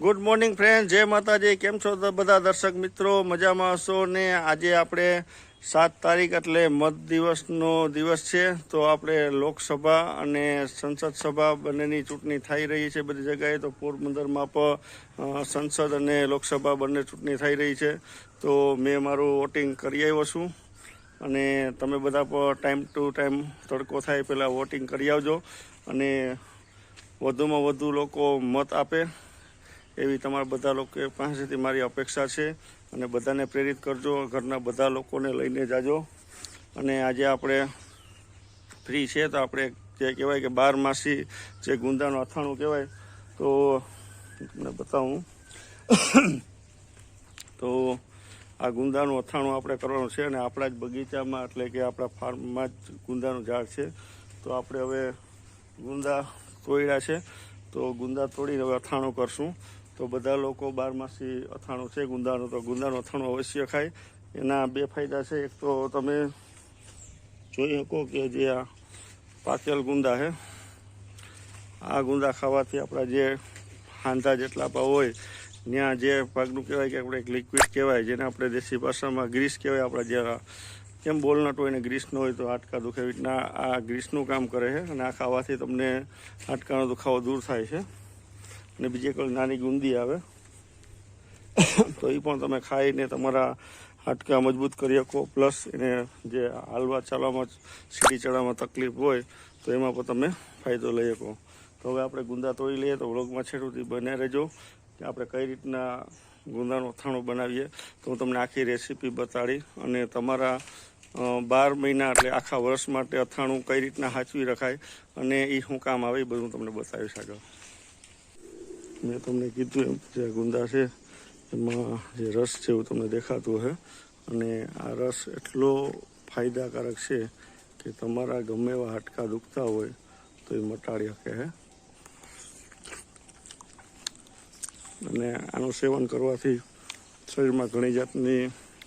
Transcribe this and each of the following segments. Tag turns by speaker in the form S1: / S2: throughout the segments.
S1: Good morning friend જય માતાજી. કેમ છો બધા દર્શક મિત્રો? મજામાં હશો? ને આજે આપણે સાત તારીખ એટલે મત દિવસનો દિવસ છે. તો આપણે લોકસભા અને સંસદ સભા બંનેની ચૂંટણી થઈ રહી છે બધી જગ્યાએ. તો પોરબંદરમાં પણ સંસદ અને લોકસભા બંને ચૂંટણી થઈ રહી છે. તો મેં મારું વોટિંગ કરી આવ્યો છું. અને તમે બધા પણ ટાઈમ ટુ ટાઈમ તડકો થાય પહેલાં વોટિંગ કરી આવજો. અને વધુમાં વધુ લોકો મત આપે. એવી તમારા બધા લોકો પાસેથી મારી અપેક્ષા છે. અને બધાને પ્રેરિત કરજો, ઘરના બધા લોકોને લઈને જાજો. અને આજે આપણે ફ્રી છે તો આપણે જે કહેવાય કે બાર માસી જે ગુંદાનું અથાણું કહેવાય, તો તમને બતાવું. તો આ ગુંદાનું અથાણું આપણે કરવાનું છે અને આપણા જ બગીચામાં એટલે કે આપણા ફાર્મમાં જ ગુંદાનું ઝાડ છે. તો આપણે હવે ગુંદા તોડ્યા છે. તો ગુંદા તોડીને હવે અથાણું કરશું. તો બધા લોકો બારમાસી અથાણું છે, ગુંદાનું તો ગુંદાનું અથાણું અવશ્ય ખાય. એના બે ફાયદા છે. એક તો તમે જોઈ શકો કે જે આ પાકેલ ગુંદા છે, આ ગુંદા ખાવાથી આપણા જે હાંધા જેટલા પણ હોય ત્યાં જે પાકનું કહેવાય કે આપણે એક લિક્વિડ કહેવાય, જેને આપણે દેશી ભાષામાં ગ્રીસ કહેવાય, આપણા જે કેમ બોલનટ હોય ને ગ્રીસનો હોય તો હાડકા દુખે. એવી રીતના આ ગ્રીસનું કામ કરે છે અને આ ખાવાથી તમને હાડકાનો દુખાવો દૂર થાય છે. અને બીજી એક નાની ગુંદી આવે, તો એ પણ તમે ખાઈને તમારા હાડકા મજબૂત કરી શકો. પ્લસ એને જે હાલવા ચાલવામાં સીડી ચડવામાં તકલીફ હોય, તો એમાં પણ તમે ફાયદો લઈ શકો. તો હવે આપણે ગુંદા તોડી લઈએ તો વ્લોગમાં છેડુંથી બને રહેજો કે આપણે કઈ રીતના ગુંદાનો અથાણું બનાવીએ. તો હું તમને આખી રેસીપી બતાડી અને તમારા બાર મહિના એટલે આખા વર્ષ માટે અથાણું કઈ રીતના સાચવી રખાય અને એ શું કામ આવે એ બધું તમને બતાવીશ આગળ. મેં તમને કીધું એમ જે ગુંદા છે, એમાં જે રસ છે એવું તમને દેખાતું હશે અને આ રસ એટલો ફાયદાકારક છે કે તમારા ગમે એવા હાડકા દુખતા હોય તો એ મટાડી શકે હે. અને આનું સેવન કરવાથી શરીરમાં ઘણી જાતની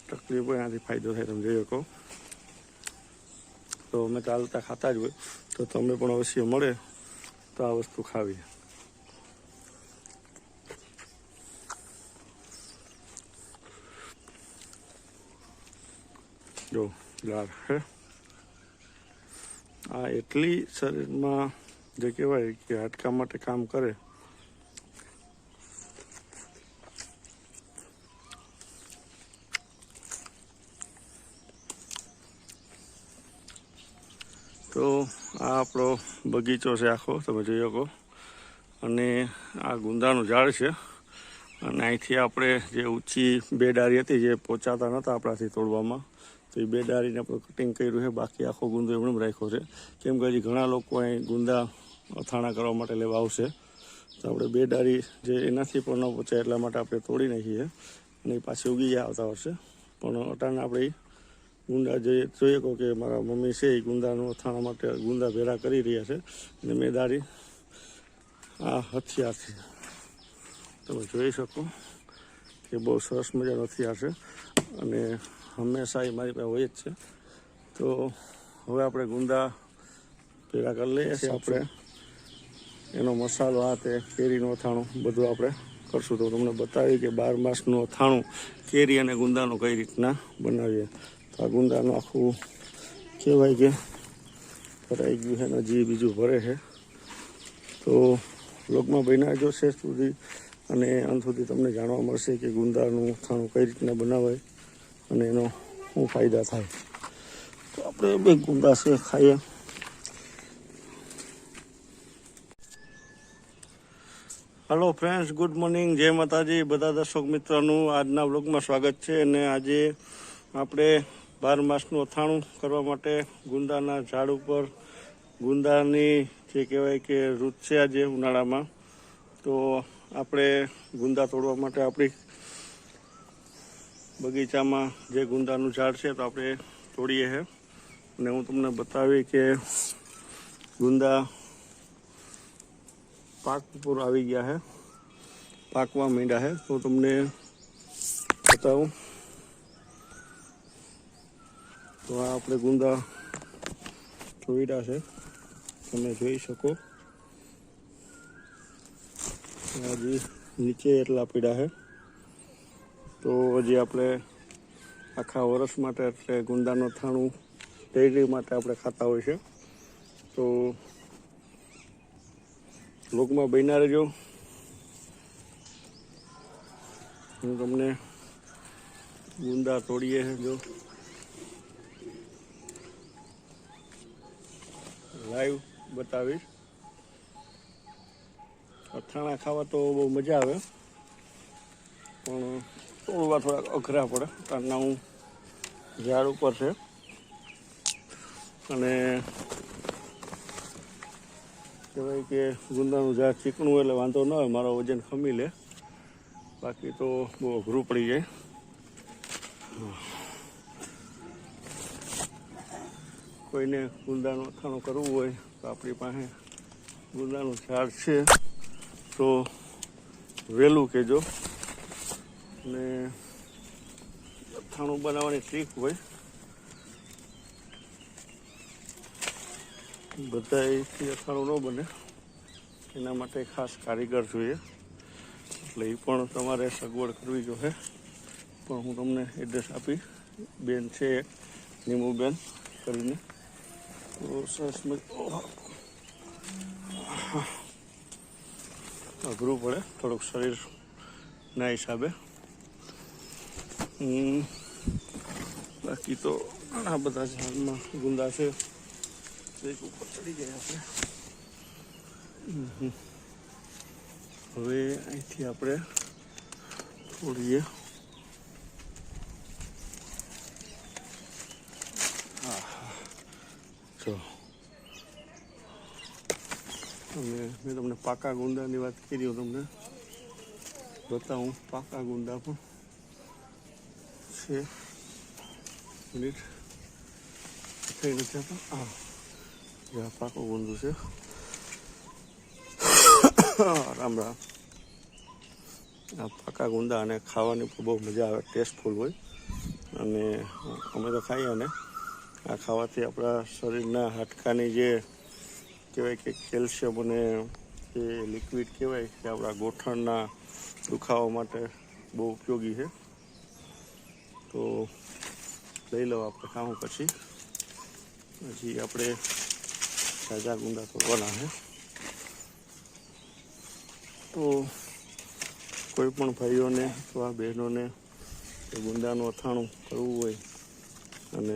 S1: તકલીફ એનાથી ફાયદો થાય તમે જોઈ શકો. તો અમે ચાલતા ખાતા જ હોય, તો તમે પણ અવશ્ય મળે તો આ વસ્તુ ખાવી. જો લાર હે? આ એટલી શરીરમાં જે કહેવાય કે હાડકા માટે કામ કરે. તો આ આપણો બગીચો છે આખો, તમે જોઈ શકો. અને આ ગુંદાનું ઝાડ છે. અને અહીંથી આપણે જે ઊંચી બે ડારી હતી જે પહોંચાતા નહોતા આપણાથી તોડવામાં એ બે ડારીને આપણે કટિંગ કર્યું છે. બાકી આખો ગુંદો એમણે રાખ્યો છે. કેમ કે હજી ઘણા લોકો અહીં ગુંદા અથાણા કરવા માટે લેવા આવશે. તો આપણે બે ડારી જે એનાથી પણ ન પહોંચાય એટલા માટે આપણે તોડી નાખીએ. અને એ પાછી ઉગી જાય આવતા વર્ષે. પણ અટાણે આપણે ગુંદા જે જોઈએ કહો કે મારા મમ્મી છે એ ગુંદાનું અથાણા માટે ગુંદા ભેરા કરી રહ્યા છે. અને મેં દારી આ હથિયારથી. તમે જોઈ શકો કે બહુ સરસ મજાનો હથિયાર છે. અને હંમેશા એ મારી પાસે હોય જ છે. તો હવે આપણે ગુંદા પેલા કરી લઈએ છીએ આપણે. એનો મસાલો આ તે કેરીનું અથાણું બધું આપણે કરશું. તો તમને બતાવી કે બાર માસનું અથાણું કેરી અને ગુંદાનું કઈ રીતના બનાવીએ. તો આ ગુંદાનું આખું કહેવાય કે ભરાઈ ગયું છે ને જે બીજું ભરે છે. તો લોકમાં બન્યા જો છે સુધી. અને અંત સુધી તમને જાણવા મળશે કે ગુંદાનું અથાણું કઈ રીતના બનાવાય. અને એનો શું ફાયદા થાય? તો આપણે બે ગુંદા છે, ખાઈએ. હલો ફ્રેન્ડ્સ ગુડ મોર્નિંગ જય માતાજી. બધા દર્શક મિત્રોનું આજના બ્લોગમાં સ્વાગત છે અને આજે આપણે બાર માસનું અથાણું કરવા માટે ગુંદાના ઝાડ ઉપર, ગુંદાની જે કહેવાય કે ઋત છે આજે ઉનાળામાં. તો આપણે ગુંદા તોડવા માટે આપણી બગીચામાં જે ગુંદાનું ઝાડ છે તો આપણે તોડીએ છે અને હું તમને બતાવી કે ગુંદા પાક ઉપર આવી ગયા છે પાકવા માંડ્યા છે તો તમને બતાવું. તો આ આપણે ગુંદા જોઈડા છે. તમે જોઈ શકો. હજી નીચે એટલા પીડા છે તો હજી આપણે આખા વર્ષ માટે એટલે ગુંદાનું થાણું, ડેરી માટે આપણે ખાતા હોય છે. તો લોકમાં બન્યા રહેજો. હું તમને ગુંદા તોડીએ જો. લાઈવ બતાવીશ. અથાણા ખાવા તો બહુ મજા આવે. પણ તોડવા થોડાક અઘરા પડે. કારણ હું ઝાડ ઉપર છે. અને કહેવાય કે ગુંદાનું ઝાડ ચીકણું એટલે વાંધો ન હોય, મારો વજન ખમી લે. બાકી તો બહુ અઘરું પડી જાય. કોઈને ગુંદાનું અથાણું કરવું હોય તો આપણી પાસે ગુંદાનું ઝાડ છે. તો વહેલું કહેજો. અને અથાણું બનાવવાની ટ્રીક હોય. બધાથી અથાણું ન બને. એના માટે ખાસ કારીગર જોઈએ. એટલે એ પણ તમારે સગવડ કરવી જોઈએ. પણ હું તમને એડ્રેસ આપી. બેન છે નીમુબેન કરીને. તો સરસ અઘરું પડે. થોડુંક શરીરના હિસાબે. બાકી તો ઘણા બધા ઝાડમાં ગુંદા છે. એક ઉપર ચડી ગયા હમ. હવે અહીંથી આપણે થોડીએ જો. અને મેં તમને પાકા ગુંદાની વાત કરી તમને બતાવું પાકા ગુંદા પણ. છે મિનિટ થઈ નથી આપણા હા જે આ પાકો ગુંદુ છે રામ રામ આ પાકા ગુંદા અને ખાવાની પણ બહુ મજા આવે ટેસ્ટફુલ હોય અને અમે તો ખાઈએ ને આ ખાવાથી આપણા શરીરના હાડકાની જે કહેવાય કે કેલ્શિયમ અને જે લિક્વિડ કહેવાય કે આપણા ગોઠણના દુખાવા માટે બહુ ઉપયોગી છે તો લઈ લઉં આપણે કામ પછી. હજી આપણે તાજા ગુંદા તોડવાના છે તો કોઈ પણ ભાઈઓને અથવા બહેનોને ગુંદાનું અથાણું કરવું હોય અને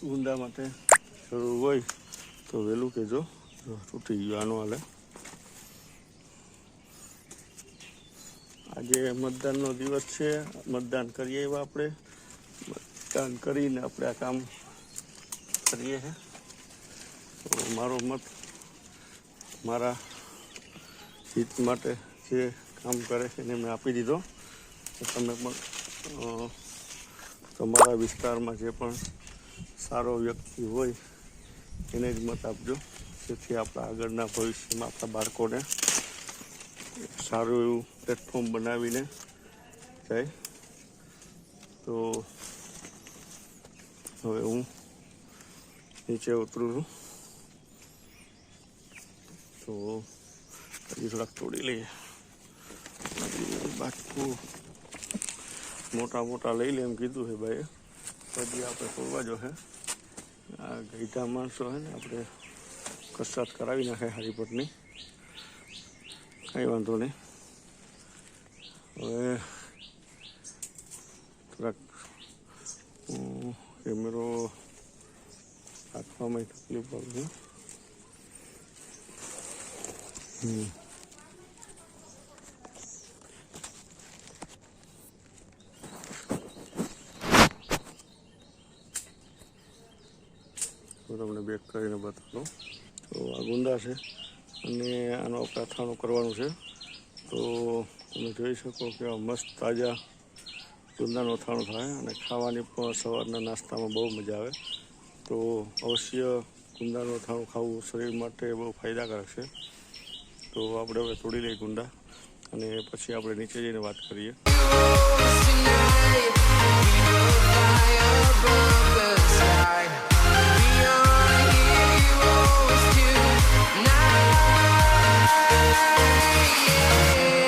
S1: ગુંદા માટે જરૂર હોય તો વહેલું કહેજો. તૂટી ગયું, આનું હાલે. આજે મતદાનનો દિવસ છે, મતદાન કરીએ એવા આપણે. મતદાન કરીને આપણે આ કામ કરીએ તો મારો મત મારા હિત માટે જે કામ કરે છે એને મેં આપી દીધો. તમે પણ તમારા વિસ્તારમાં જે પણ સારો વ્યક્તિ હોય એને જ મત આપજો. જેથી આપણા આગળના ભવિષ્યમાં આપણા બાળકોને સારું એવું પ્લેટફોર્મ બનાવીને જાય તો હવે હું નીચે ઉતરું છું તો હજી થોડાક તોડી લઈએ હજી બાકી મોટા મોટા લઈ લે એમ કીધું છે ભાઈ હજી આપણે તોડવા જો છે આ ગઈઢા માણસો છે ને આપણે કસરત કરાવી નાખે હરિપટની કાંઈ વાંધો નહીં હવે થોડાક કેમેરો રાખવામાં તકલીફ પડે હમ. તમને બેક કરીને બતાવું. તો આ ગુંદા છે અને આનો આપણે કરવાનું છે. તો તમે જોઈ શકો કે મસ્ત તાજા ગુંદાનું અથાણું થાય અને ખાવાની પણ સવારના નાસ્તામાં બહુ મજા આવે. તો અવશ્ય ગુંદાનું અથાણું ખાવું શરીર માટે બહુ ફાયદાકારક છે. તો આપણે હવે તોડી લઈએ ગુંડા અને પછી આપણે નીચે જઈને વાત કરીએ.
S2: Yeah.